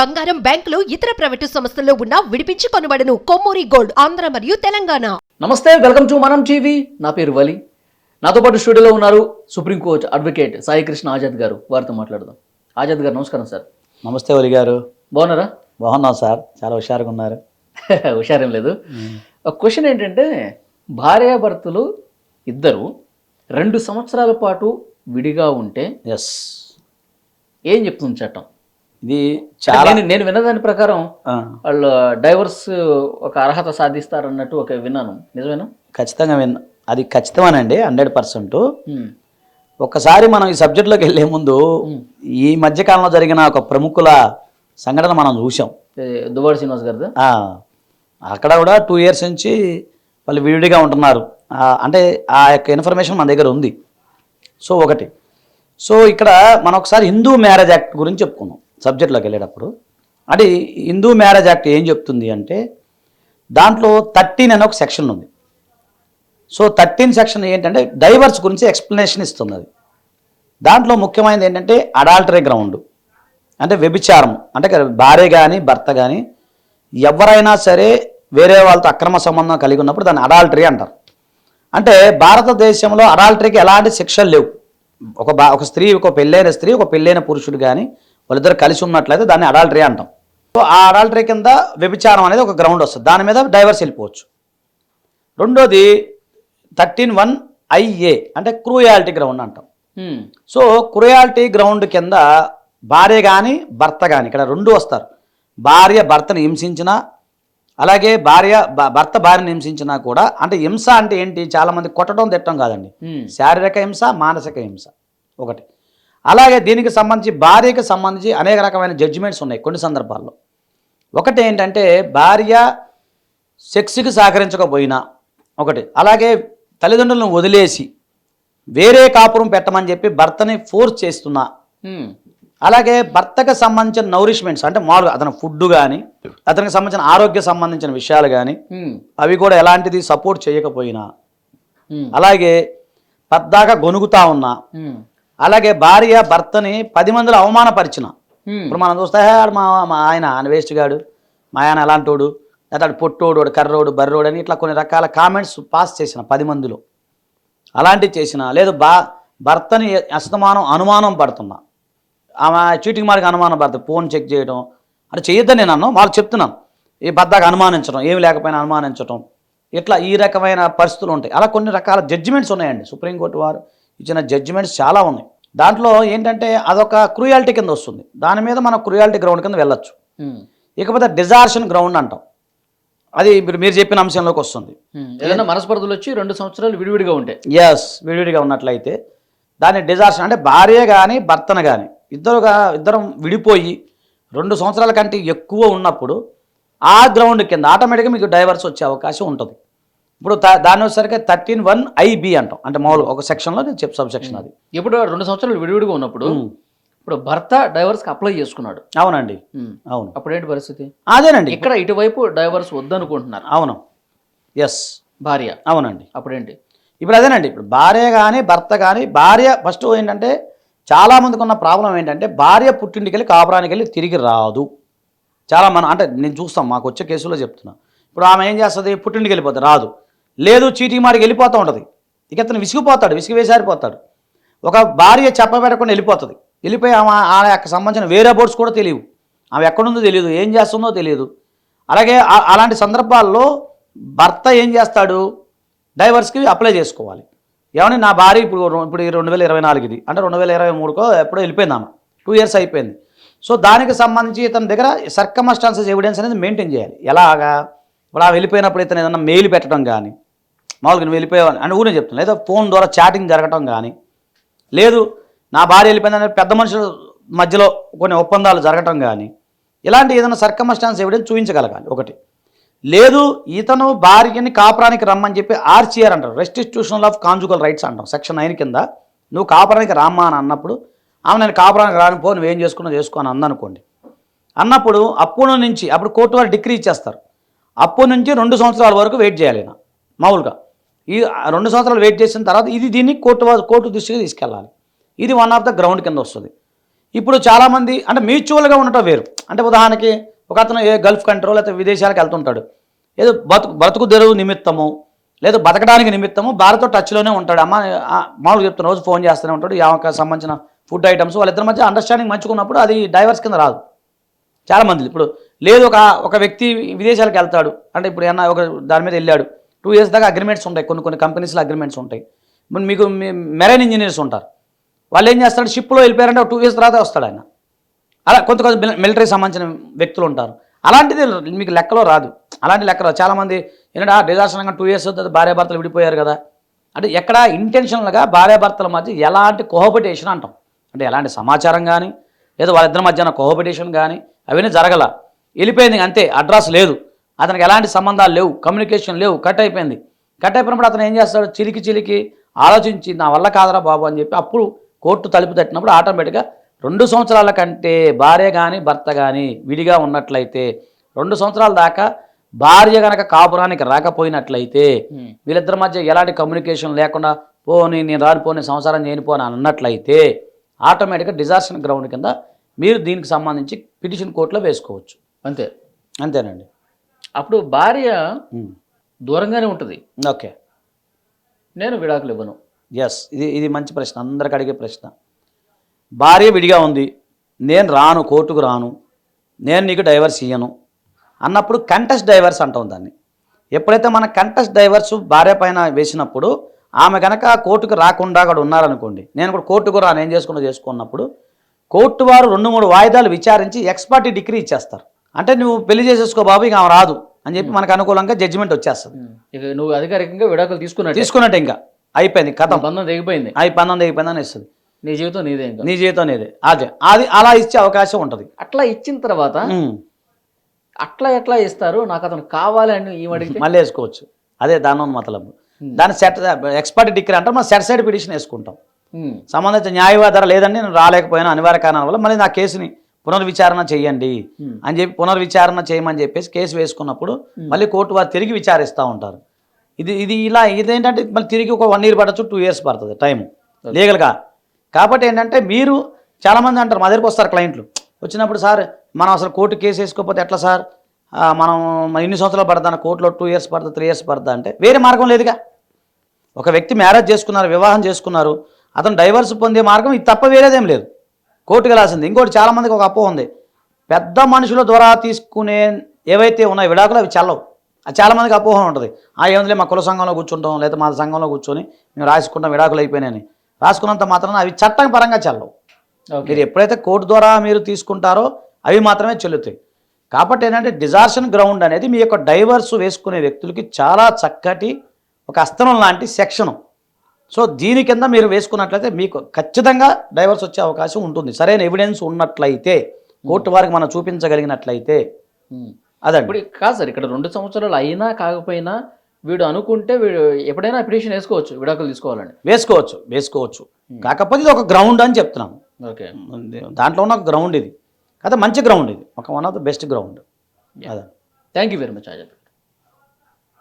బంగారం బ్యాంకులు ఇతర ప్రైవేటు సంస్థల్లో ఉన్న విడిపించి కొనబడను కొమ్మూరి గోల్డ్ ఆంధ్ర మరియు తెలంగాణ. నమస్తే వెల్కమ్ టు మనం టీవీ. నా పేరు వలి. నాతో పాటు స్టూడియోలో ఉన్నారు supreme court advocate Sai Krishna Azad garu. వారితో మాట్లాడదాం. ఆజాద్ గారు నమస్కారం సార్. నమస్తే ఒలి గారు. బాగున్నారా? బాగున్నాం సార్. చాలా హుషారుగా ఉన్నారు. హుషారేం లేదు. ఒక క్వశ్చన్ ఏంటంటే భార్యాభర్తలు ఇద్దరు రెండు సంవత్సరాల పాటు విడిగా ఉంటే ఎస్ ఏం చెప్తుంది చట్టం? ఇది చాలా నేను నేను విన్నదాని ప్రకారం వాళ్ళు డైవర్స్ ఒక అర్హత సాధిస్తారన్నట్టు ఒక విన్నాను. నిజమేనా? ఖచ్చితంగా విన్ అది ఖచ్చితమేనండి హండ్రెడ్ పర్సెంట్. ఉమ్. ఒక్కసారి మనం ఈ సబ్జెక్ట్లోకి వెళ్ళే ముందు ఈ మధ్యకాలంలో జరిగిన ఒక ప్రముఖుల సంఘటన మనం చూసాం దువ్వాడ శ్రీనివాస్ గారిదా? ఆ, అక్కడ కూడా టూ ఇయర్స్ నుంచి వాళ్ళు విడిగా ఉంటున్నారు. అంటే ఆ యొక్క ఇన్ఫర్మేషన్ మన దగ్గర ఉంది. సో ఒకటి. సో ఇక్కడ మనం ఒకసారి హిందూ మ్యారేజ్ యాక్ట్ గురించి చెప్పుకుందాం. సబ్జెక్ట్లోకి వెళ్ళేటప్పుడు. అంటే హిందూ మ్యారేజ్ యాక్ట్ ఏం చెప్తుంది అంటే దాంట్లో థర్టీన్ అనే ఒక సెక్షన్ ఉంది. సో థర్టీన్ సెక్షన్ ఏంటంటే డైవర్స్ గురించి ఎక్స్ప్లెనేషన్ ఇస్తుంది అది. దాంట్లో ముఖ్యమైనది ఏంటంటే అడాల్టరీ గ్రౌండ్. అంటే వ్యభిచారం. అంటే భార్య కానీ భర్త కానీ ఎవరైనా సరే వేరే వాళ్ళతో అక్రమ సంబంధం కలిగి ఉన్నప్పుడు దాన్ని అడాల్టరీ అంటారు. అంటే భారతదేశంలో అడాల్టరీకి ఎలాంటి శిక్షలు లేవు. ఒక బా ఒక స్త్రీ ఒక పెళ్ళైన స్త్రీ ఒక పెళ్ళైన పురుషుడు కానీ వాళ్ళిద్దరు కలిసి ఉన్నట్లయితే దాన్ని అడాల్టరీ అంటాం. సో ఆ అడాల్టరీ కింద వ్యభిచారం అనేది ఒక గ్రౌండ్ వస్తుంది. దాని మీద డైవర్స్ వెళ్ళిపోవచ్చు. రెండోది థర్టీన్ వన్ ఐఏ అంటే క్రూయాలిటీ గ్రౌండ్ అంటాం. సో క్రుయాలిటీ గ్రౌండ్ కింద భార్య కానీ భర్త కానీ ఇక్కడ రెండు వస్తారు. భార్య భర్తను హింసించినా అలాగే భార్య భర్త భార్యను హింసించినా కూడా అంటే హింస అంటే ఏంటి? చాలామంది కొట్టడం తిట్టడం కాదండి. శారీరక హింస మానసిక హింస ఒకటి. అలాగే దీనికి సంబంధించి భార్యకి సంబంధించి అనేక రకమైన జడ్జిమెంట్స్ ఉన్నాయి కొన్ని సందర్భాల్లో ఒకటి ఏంటంటే భార్య సెక్స్కి సహకరించకపోయినా ఒకటి అలాగే తల్లిదండ్రులను వదిలేసి వేరే కాపురం పెట్టమని చెప్పి భర్తని ఫోర్స్ చేస్తున్నా. అలాగే భర్తకు సంబంధించిన నౌరిష్మెంట్స్ అంటే మామూలుగా అతని ఫుడ్ కానీ అతనికి సంబంధించిన ఆరోగ్య సంబంధించిన విషయాలు కానీ. అవి కూడా ఎలాంటిది సపోర్ట్ చేయకపోయినా. అలాగే పద్దాక గొనుగుతా ఉన్నా. అలాగే భార్య భర్తని పది మందిలో అవమానపరిచిన. ఇప్పుడు మనం చూస్తే "హే, ఆడు మా మా ఆయన వేస్ట్ గాడు. మా ఆయన అలాంటోడు. లేదా ఆడు పొట్టోడు కర్రోడు బర్రోడు అని ఇట్లా కొన్ని రకాల కామెంట్స్ పాస్ చేసిన పది మందిలో. అలాంటివి చేసిన లేదు బా భర్తని అస్తమానం అనుమానం పడుతున్నా. ఆమె చీటింగ్ మాడికి అనుమానం పడుతుంది. ఫోన్ చెక్ చేయడం అంటే చేయొద్దని నేను అన్నాను. వాళ్ళు చెప్తున్నాను ఈ బద్దాకు అనుమానించడం ఏమి లేకపోయినా అనుమానించడం ఇట్లా ఈ రకమైన పరిస్థితులు ఉంటాయి. అలా కొన్ని రకాల జడ్జిమెంట్స్ ఉన్నాయండి. సుప్రీంకోర్టు వారు ఇచ్చిన జడ్జిమెంట్స్ చాలా ఉన్నాయి. దాంట్లో ఏంటంటే అదొక క్రూయాలిటీ కింద వస్తుంది. దాని మీద మనం క్రూయాలిటీ గ్రౌండ్ కింద వెళ్ళొచ్చు. ఇకపోతే డిజార్షన్ గ్రౌండ్ అంటాం. అది మీరు మీరు చెప్పిన అంశంలోకి వస్తుంది. ఏదైనా మనస్పర్ధలు వచ్చి రెండు సంవత్సరాలు విడివిడిగా ఉంటాయి ఎస్ విడివిడిగా ఉన్నట్లయితే దాన్ని డిజార్షన్ అంటే భార్య కానీ భర్తను కానీ ఇద్దరుగా ఇద్దరం విడిపోయి రెండు సంవత్సరాల కంటే ఎక్కువ ఉన్నప్పుడు ఆ గ్రౌండ్ కింద ఆటోమేటిక్గా మీకు డైవర్స్ వచ్చే అవకాశం ఉంటుంది. ఇప్పుడు దాని వచ్చేసరికి థర్టీన్ వన్ ఐబి అంటాం. అంటే మామూలు ఒక సెక్షన్లో నేను చెప్ సబ్ సెక్షన్ అది. ఇప్పుడు రెండు సంవత్సరాలు విడివిడిగా ఉన్నప్పుడు ఇప్పుడు భర్త డైవర్స్కి అప్లై చేసుకున్నాడు. అవునండి. అవును. అప్పుడు ఏంటి పరిస్థితి? అదేనండి. ఇక్కడ ఇటువైపు డైవర్స్ వద్దనుకుంటున్నారు. అవును. ఎస్ భార్య. అవునండి. అప్పుడేంటి? ఇప్పుడు అదేనండి. ఇప్పుడు భార్య కానీ భర్త కానీ భార్య ఫస్ట్ ఏంటంటే చాలా మందికి ఉన్న ప్రాబ్లం ఏంటంటే భార్య పుట్టింటికి వెళ్ళి కాపురానికి వెళ్ళి తిరిగి రాదు. చాలా మనం అంటే నేను చూస్తాం మాకు వచ్చే కేసులో చెప్తున్నా. ఇప్పుడు ఆమె ఏం చేస్తుంది? పుట్టింటికి వెళ్ళిపోతుంది రాదు. లేదు చీటికి మాడికి వెళ్ళిపోతూ ఉంటుంది. ఇక అతను విసిగిపోతాడు విసిగి వేసారిపోతాడు ఒక భార్య చెప్పబెట్టకుండా వెళ్ళిపోతుంది. వెళ్ళిపోయి ఆమె ఆమె యొక్క సంబంధించిన వేరే బోర్డ్స్ కూడా తెలియవు. ఆమె ఎక్కడుందో తెలియదు ఏం చేస్తుందో తెలియదు. అలాగే అలాంటి సందర్భాల్లో భర్త ఏం చేస్తాడు? డైవర్స్కి అప్లై చేసుకోవాలి. ఏమని నా భార్య ఇప్పుడు ఇప్పుడు ఈ రెండు వేల ఇరవై నాలుగుది. అంటే రెండు వేల ఇరవై మూడుకో ఎప్పుడో వెళ్ళిపోయింది ఆమె. టూ ఇయర్స్ అయిపోయింది. సో దానికి సంబంధించి ఇతని దగ్గర సర్కమస్టాన్సెస్ ఎవిడెన్స్ అనేది మెయింటైన్ చేయాలి. ఎలాగా? ఇప్పుడు ఆ వెళ్ళిపోయినప్పుడు ఇతను ఏదైనా మెయిల్ పెట్టడం కానీ మామూలుగా నువ్వు వెళ్ళిపోయావు అని ఊరే చెప్తాను లేదా ఫోన్ ద్వారా చాటింగ్ జరగటం కానీ లేదు నా భార్య వెళ్ళిపోయిందని పెద్ద మనుషుల మధ్యలో కొన్ని ఒప్పందాలు జరగటం కానీ ఇలాంటి ఏదైనా సర్కమస్టాన్స్ ఎవిడెన్స్ చూపించగలగాలి. ఒకటి. లేదు ఇతను భార్యని కాపురానికి రమ్మని చెప్పి ఆర్సీఆర్ అంటారు. రెస్టిట్యూషన్ ఆఫ్ కాంజుగల్ రైట్స్ అంటాం. సెక్షన్ నైన్ కింద నువ్వు కాపురానికి రామ్మా అని అన్నప్పుడు ఆమె నేను కాపురానికి రానిపో నువ్వేం చేసుకున్నా చేసుకో అని అందనుకోండి. అన్నప్పుడు అప్పుడు నుంచి అప్పుడు కోర్టు వారు డిగ్రీ ఇచ్చేస్తారు. అప్పటి నుంచి రెండు సంవత్సరాల వరకు వెయిట్ చేయాలి మామూలుగా. ఈ రెండు సంవత్సరాలు వెయిట్ చేసిన తర్వాత ఇది దీన్ని కోర్టు కోర్టు దృష్టికి తీసుకెళ్ళాలి. ఇది వన్ ఆఫ్ ద గ్రౌండ్ కింద వస్తుంది. ఇప్పుడు చాలామంది అంటే మ్యూచువల్గా ఉండటం వేరు. అంటే ఉదాహరణకి ఒక అతను ఏ గల్ఫ్ కంట్రీ లేకపోతే విదేశాలకు వెళ్తుంటాడు. ఏదో బతుకు బతుకు తెరువు నిమిత్తము లేదా బతకడానికి నిమిత్తము భారత్ టచ్లోనే ఉంటాడు. అమ్మ ఆ, మామూలుగా చెప్తున్న రోజు ఫోన్ చేస్తూనే ఉంటాడు. ఈ ఆమెకు సంబంధించిన ఫుడ్ ఐటమ్స్ వాళ్ళిద్దరి మధ్య అండర్స్టాండింగ్ మంచుకున్నప్పుడు అది డైవర్స్ కింద రాదు. చాలా మంది ఇప్పుడు లేదు ఒక ఒక వ్యక్తి విదేశాలకు వెళ్తాడు. అంటే ఇప్పుడు ఏమన్నా ఒక దాని మీద వెళ్ళాడు. టూ ఇయర్స్ దాకా అగ్రిమెంట్స్ ఉంటాయి. కొన్ని కొన్ని కంపెనీస్లో అగ్రిమెంట్స్ ఉంటాయి. మీకు మెరైన్ ఇంజనీర్స్ ఉంటారు. వాళ్ళు ఏం చేస్తాడు షిప్లో వెళ్ళిపోయారంటే టూ ఇయర్స్ తర్వాత వస్తాడు ఆయన. అలా కొంత కొంత మిలిటరీ సంబంధించిన వ్యక్తులు ఉంటారు. అలాంటిది మీకు లెక్కలో రాదు. అలాంటి లెక్కలో చాలామంది ఏంటంటే డిజాస్టర్గా టూ ఇయర్స్ తర్వాత భార్యాభర్తలు విడిపోయారు కదా. అంటే ఎక్కడ ఇంటెన్షనల్గా భార్యాభర్తల మధ్య ఎలాంటి కోహబిటేషన్ అంటాం. అంటే ఎలాంటి సమాచారం కానీ లేదా వాళ్ళిద్దరి మధ్యన కోహబిటేషన్ కానీ అవన్నీ జరగల. వెళ్ళిపోయింది అంతే. అడ్రస్ లేదు. అతనికి ఎలాంటి సంబంధాలు లేవు కమ్యూనికేషన్ లేవు కట్ అయిపోయింది. కట్ అయిపోయినప్పుడు అతను ఏం చేస్తాడు? చిలికి చిలికి ఆలోచించి నా వల్ల కాదరా బాబు అని చెప్పి అప్పుడు కోర్టు తలుపు తట్టినప్పుడు ఆటోమేటిక్గా రెండు సంవత్సరాల కంటే భార్య కానీ భర్త కానీ విడిగా ఉన్నట్లయితే రెండు సంవత్సరాల దాకా భార్య గనక కాపురానికి రాకపోయినట్లయితే వీళ్ళిద్దరి మధ్య ఎలాంటి కమ్యూనికేషన్ లేకుండా పోని నేను రానిపోని సంసారం చేయనిపోని అని అన్నట్లయితే ఆటోమేటిక్గా డిజార్షన్ గ్రౌండ్ కింద మీరు దీనికి సంబంధించి పిటిషన్ కోర్టులో వేసుకోవచ్చు. అంతే. అంతేనండి. అప్పుడు భార్య. దూరంగానే ఉంటుంది. ఓకే. నేను విడాకులు ఇవ్వను. ఎస్ ఇది ఇది మంచి ప్రశ్న. అందరికి అడిగే ప్రశ్న. భార్య విడిగా ఉంది. నేను రాను కోర్టుకు రాను. నేను నీకు డైవర్స్ ఇయ్యను. అన్నప్పుడు కంటెస్ట్ డైవర్స్ అంటాం దాన్ని. ఎప్పుడైతే మన కంటెస్ట్ డైవర్స్ భార్య పైన వేసినప్పుడు ఆమె కనుక కోర్టుకు రాకుండా అక్కడ ఉన్నారనుకోండి నేను కూడా కోర్టుకు రాను. ఏం చేసుకున్నా చేసుకున్నప్పుడు కోర్టు వారు రెండు మూడు వాయిదాలు విచారించి ఎక్స్పర్టీ డిగ్రీ ఇచ్చేస్తారు. అంటే నువ్వు పెళ్ళి చేసేసుకో బాబు ఇక ఆమె రాదు అని చెప్పి మనకు అనుకూలంగా జడ్జిమెంట్ వచ్చేస్తుంది. ఇక నువ్వు అధికారికంగా విడాకులు తీసుకున్నట్టు. తీసుకున్నట్టు ఇంకా. అయిపోయింది కథం. బంధం తెగిపోయింది. అయి పందం అయిపోయింది అని ఇస్తుంది. నీ జీవితం నీదే ఇంకా. నీ జీవితం అనేది అదే అది అలా ఇచ్చే అవకాశం ఉంటుంది. అట్లా ఇచ్చిన తర్వాత అట్లా ఎట్లా ఇస్తారు? నాకు అతను కావాలి అని ఈ మళ్ళీ వేసుకోవచ్చు. అదే దాని మతలబు. దాన్ని సెట్ ఎక్స్పర్ట్ డిగ్రీ అంటే మనం సెట్ సైడ్ పిటిషన్ వేసుకుంటాం. సంబంధిత న్యాయవాదాలు లేదండి నేను రాలేకపోయినా అనివార్య కారణాల వల్ల మళ్ళీ నా కేసుని పునర్విచారణ చేయండి. అని చెప్పి పునర్విచారణ చేయమని చెప్పేసి కేసు వేసుకున్నప్పుడు మళ్ళీ కోర్టు వారు తిరిగి విచారిస్తూ ఉంటారు. ఇది ఇది ఇలా ఇదేంటంటే మళ్ళీ తిరిగి ఒక వన్ ఇయర్ పడచ్చు టూ ఇయర్స్ పడుతుంది టైం లీగల్గా. కాబట్టి ఏంటంటే మీరు చాలామంది అంటారు మా దగ్గరికి వస్తారు క్లయింట్లు. వచ్చినప్పుడు సార్ మనం అసలు కోర్టు కేసు వేసుకోకపోతే ఎట్లా సార్? మనం ఇన్ని సంవత్సరాలు పడతా కోర్టులో టూ ఇయర్స్ పడుతుంది త్రీ ఇయర్స్ పడుతుంది అంటే వేరే మార్గం లేదుగా. ఒక వ్యక్తి మ్యారేజ్ చేసుకున్నారు వివాహం చేసుకున్నారు అతను డైవర్స్ పొందే మార్గం ఇది తప్ప వేరేదేం లేదు. కోర్టుకు వెళ్ళాల్సింది. ఇంకోటి చాలామందికి ఒక అప్పో ఉంది. పెద్ద మనుషుల ద్వారా తీసుకునే ఏవైతే ఉన్నాయో విడాకులు అవి చల్లవు. అది చాలామందికి అపోహ ఉంటుంది. ఆ ఏముందిలే మా కుల సంఘంలో కూర్చుంటాం లేదా మా సంఘంలో కూర్చొని మేము రాసుకుంటాం విడాకులు అయిపోయినాయని. రాసుకున్నంత మాత్రం అవి చట్టం పరంగా చల్లవు. మీరు ఎప్పుడైతే కోర్టు ద్వారా మీరు తీసుకుంటారో అవి మాత్రమే చెల్లుతాయి. కాబట్టి ఏంటంటే డిజార్షన్ గ్రౌండ్ అనేది మీ యొక్క డైవర్స్ వేసుకునే వ్యక్తులకి చాలా చక్కటి ఒక అస్త్రం లాంటి సెక్షను. సో దీని కింద మీరు వేసుకున్నట్లయితే మీకు ఖచ్చితంగా డైవర్స్ వచ్చే అవకాశం ఉంటుంది. సరైన ఎవిడెన్స్ ఉన్నట్లయితే కోర్టు వారికి మనం చూపించగలిగినట్లయితే ఉమ్. అదండి. ఇప్పుడు కాదు సార్ ఇక్కడ రెండు సంవత్సరాలు అయినా కాకపోయినా వీడు అనుకుంటే వీడు ఎప్పుడైనా పిటిషన్ వేసుకోవచ్చు విడాకులు తీసుకోవాలని. వేసుకోవచ్చు వేసుకోవచ్చు. కాకపోతే ఇది ఒక గ్రౌండ్ అని చెప్తున్నాను ఓకే. దాంట్లో ఉన్న ఒక గ్రౌండ్ ఇది. కదా మంచి గ్రౌండ్ ఇది. ఒక one of the best ground అదే thank you very much Azad.